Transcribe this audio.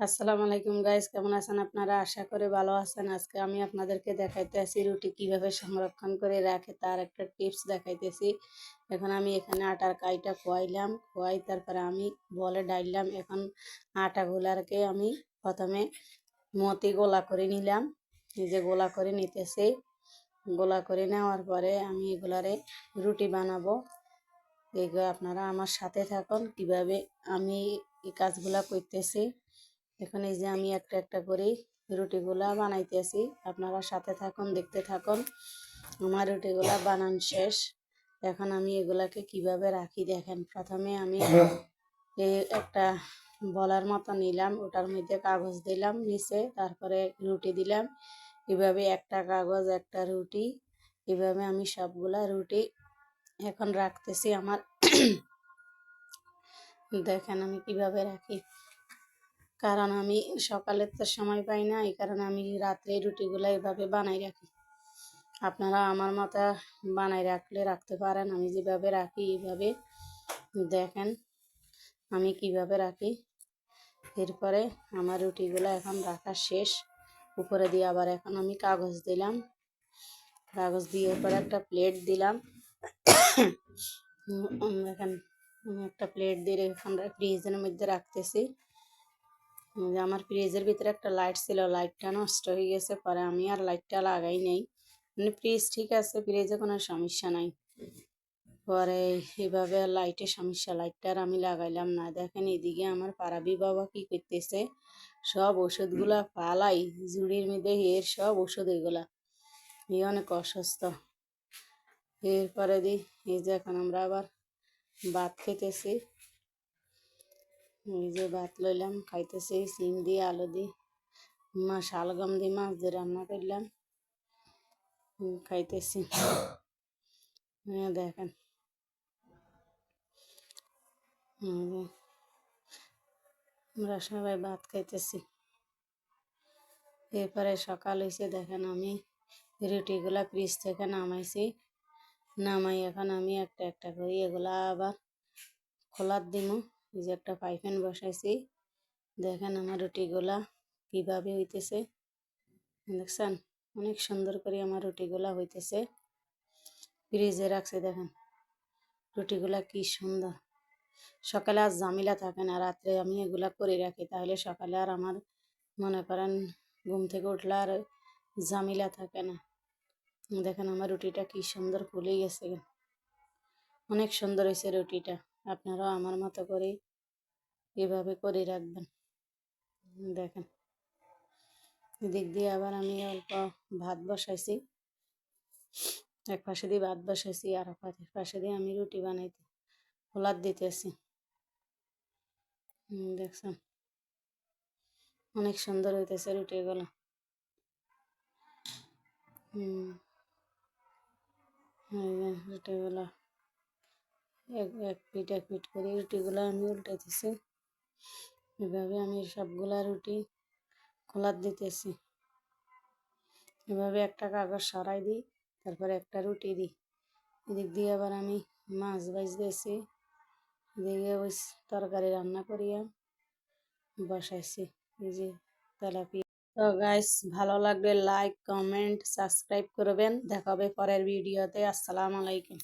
আসসালামু আলাইকুম গাইস কেমন আছেন আপনারা? আশা করে ভালো আছেন। আজকে আমি আপনাদেরকে দেখাইতেছি রুটি কীভাবে সংরক্ষণ করে রাখে, তার একটা টিপস দেখাইতেছি। এখন আমি এখানে আটার কাইটা খোয়াইলাম, খোয়াই তারপরে আমি বলে ডাইলাম, এখন আটাগুলারকে আমি প্রথমে মতি গোলা করে নিলাম। নিজে গোলা করে নিতেছি, গোলা করে নেওয়ার পরে আমি এগুলারে রুটি বানাবো। এগুলো আপনারা আমার সাথে থাকুন, কীভাবে আমি এই কাজগুলা করতেছি। এখন এই যে আমি একটা একটা করে রুটিগুলা বানাইতেছি আপনারা সাথে থাকুন, দেখতে থাকুন। আমার রুটিগুলা বানান শেষ। এখন আমি এগুলাকে কীভাবে রাখি দেখেন। প্রথমে আমি একটা বলার মতো নিলাম, ওটার মধ্যে কাগজ দিলাম নিচে, তারপরে রুটি দিলাম। এভাবে একটা কাগজ, একটা রুটি, এভাবে আমি সবগুলা রুটি এখন রাখতেছি আমার। দেখেন আমি কীভাবে রাখি। কারণ আমি সকালের তো সময় পাই না, এই কারণে আমি রাত্রে রুটিগুলো এভাবে বানাই রাখি। আপনারা আমার মতো বানাই রাখলে রাখতে পারেন, আমি যেভাবে রাখি এইভাবে দেখেন আমি কীভাবে রাখি। এরপরে আমার রুটিগুলো এখন রাখা শেষ, উপরে দিয়ে আবার এখন আমি কাগজ দিলাম। কাগজ দিয়ে পরে একটা প্লেট দিলাম। এখন একটা প্লেট দিয়ে এখন ফ্রিজের মধ্যে রাখতেছি। যে আমার ফ্রিজের ভিতরে একটা লাইট ছিল লাইটটা নষ্ট হয়ে গেছে, পরে আমি আর লাইটটা লাগাই নেই। মানে ফ্রিজ ঠিক আছে ফ্রিজে কোনো সমস্যা নাই। পরে এভাবে লাইটের সমস্যা লাইটটা আমি লাগাইলাম না। দেখেন এদিকে আমার পারাবি বাবা কি করতেছে? সব ওষুধগুলা পালাই জুড়ির মধ্যে এর সব ওষুধ এগুলা। এ অনেক অসুস্থ। এরপরে দি, এই যে এখন আমরা আবার ভাত খেতেছি। যে ভাত লইলাম, খাইতেছি, সিম দিয়ে, আলু দিয়ে। মা শালগম দিয়ে মাছ দিয়ে রান্না করলাম খাইতেছি। হ্যাঁ দেখেন। আমরা সবাই ভাত খাইতেছি। এরপরে সকাল হয়েছে দেখেন আমি রুটিগুলা ফ্রিজ থেকে নামাইছি। নামাই এখন আমি একটা একটা করি, এগুলা আবার খোলার দিমু। এই যে একটা পাইফেন বসাইছি। দেখেন আমার রুটিগুলা কীভাবে হইতেছে। দেখছেন? অনেক সুন্দর করে আমার রুটিগুলা হইতেছে। ফ্রিজে রাখছে, দেখেন। রুটিগুলা কি সুন্দর। সকালে আর জামিলা থাকে না, রাত্রে আমি এগুলা করে রাখি। তাহলে সকালে আর আমার মনে করেন ঘুম থেকে উঠলে আর জামিলা থাকে না। দেখেন আমার রুটিটা কি সুন্দর ফুলে গেছে। অনেক সুন্দর হয়েছে রুটিটা। আপনারাও আমার মতো করে এভাবে করে রাখবেন। দেখেন, এদিক দিয়ে আবার আমি অল্প ভাত বসাইছি। এক পাশে দিয়ে ভাত বসাইছি আর এক পাশে দিয়ে আমি রুটি বানাইতে হোলার দিতেছি। দেখছেন? অনেক সুন্দর হইতেছে রুটিগুলো। হুম রুটিগুলো। এক এক পিঠ এক পিঠ করে রুটিগুলো আমি উল্টাইতেছি। এভাবে আমি সবগুলা রুটি খোলার দিতেছি। এভাবে একটা কাগজ সরাই দিই, তারপরে একটা রুটি দিই। এদিক দিয়ে আবার আমি মাছ দিয়েছি এদিকে ওই তরকারি রান্না করিয়া বসাইছি। এই যে তেলাপিয়া। তো গাইস ভালো লাগলে লাইক কমেন্ট সাবস্ক্রাইব করবেন। দেখাবে পরের ভিডিওতে আসসালামু আলাইকুম।